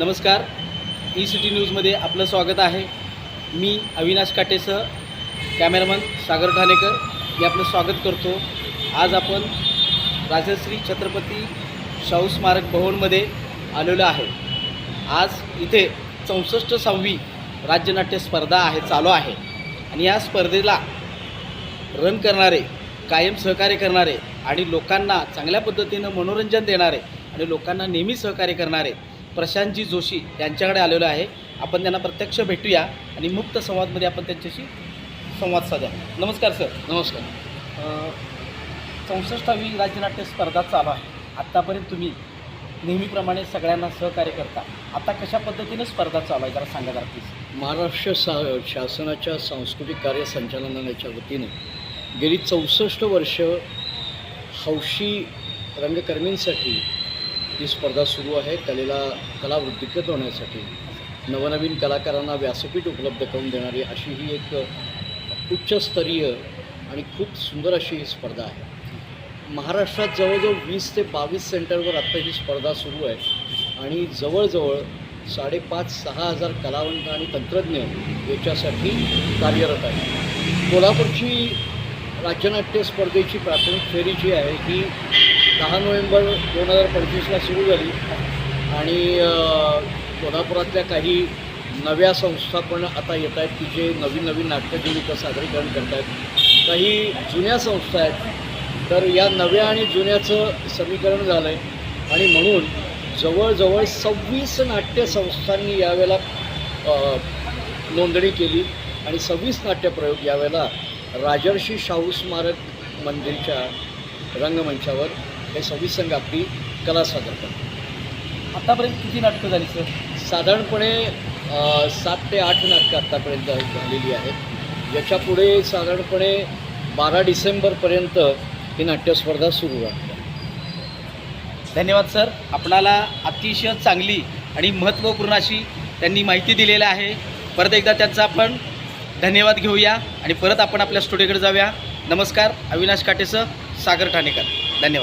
नमस्कार. E city न्यूजमध्ये आपलं स्वागत आहे. मी अविनाश काटेसह कॅमेरामन सागर ठाणेकर. मी आपलं स्वागत करतो. आज आपण राजश्री छत्रपती शाहू स्मारक भवनमध्ये आलेलो आहे. आज इथे चौसष्ट सहावी राज्यनाट्य स्पर्धा आहे चालू आहे. आणि या स्पर्धेला रन करणारे कायम सहकार्य करणारे आणि लोकांना चांगल्या पद्धतीनं मनोरंजन देणारे आणि लोकांना नेहमी सहकार्य करणारे प्रशांतजी जोशी यांच्याकडे आलेलो आहे. आपण त्यांना प्रत्यक्ष भेटूया आणि मुक्त संवादमध्ये आपण त्यांच्याशी संवाद साधूया. नमस्कार सर. नमस्कार. चौसष्टावी राज्यनाट्य स्पर्धा चालू आहे. आत्तापर्यंत तुम्ही नेहमीप्रमाणे सगळ्यांना सहकार्य करता. आता कशा पद्धतीनं स्पर्धा चालू आहे? जरा सांगा जरा प्लीज महाराष्ट्र सा शासनाच्या सांस्कृतिक कार्य संचालनालयाच्या वतीने गेली चौसष्ट वर्ष हौशी रंगकर्मींसाठी ही स्पर्धा सुरू आहे. कलेला कला वृद्धिकृत होण्यासाठी. नवनवीन कलाकारांना व्यासपीठ उपलब्ध करून देणारी अशी ही एक उच्चस्तरीय आणि खूप सुंदर अशी ही स्पर्धा आहे. महाराष्ट्रात जवळजवळ वीस ते बावीस सेंटरवर आत्ता ही स्पर्धा सुरू आहे. आणि जवळजवळ साडेपाच सहा हजार कलावंत आणि तंत्रज्ञ याच्यासाठी कार्यरत आहे कोल्हापूरची राज्यनाट्य स्पर्धेची प्राथमिक फेरी जी आहे ही दहा नोव्हेंबर दोन हजार पंचवीसला सुरू झाली. आणि कोल्हापुरातल्या काही नव्या संस्था पण आता येत आहेत की जे नवीन नवीन नाट्यजनिक सादरीकरण करत आहेत. काही जुन्या संस्था आहेत. तर या नव्या आणि जुन्याचं समीकरण झालं आहे आणि म्हणून जवळजवळ सव्वीस नाट्यसंस्थांनी यावेळेला नोंदणी केली. आणि सव्वीस नाट्यप्रयोग यावेळेला राजर्षी शाहू स्मारक मंदिरच्या रंगमंचावर हे सव्वीस संघ आपली कला सादर करतात आत्तापर्यंत किती नाटकं झाली सर? साधारणपणे सात ते आठ नाटकं आत्तापर्यंत झालेली आहेत. याच्यापुढे साधारणपणे बारा डिसेंबरपर्यंत ही नाट्यस्पर्धा सुरू आहे धन्यवाद सर. आपणाला अतिशय चांगली आणि महत्त्वपूर्ण अशी त्यांनी माहिती दिलेली आहे. परत एकदा त्यांचा आपण धन्यवाद घेऊया आणि परत आपण आपल्या स्टुडिओकडे जाऊया. नमस्कार अविनाश काटेसह सागर ठाणेकर. धन्यवाद.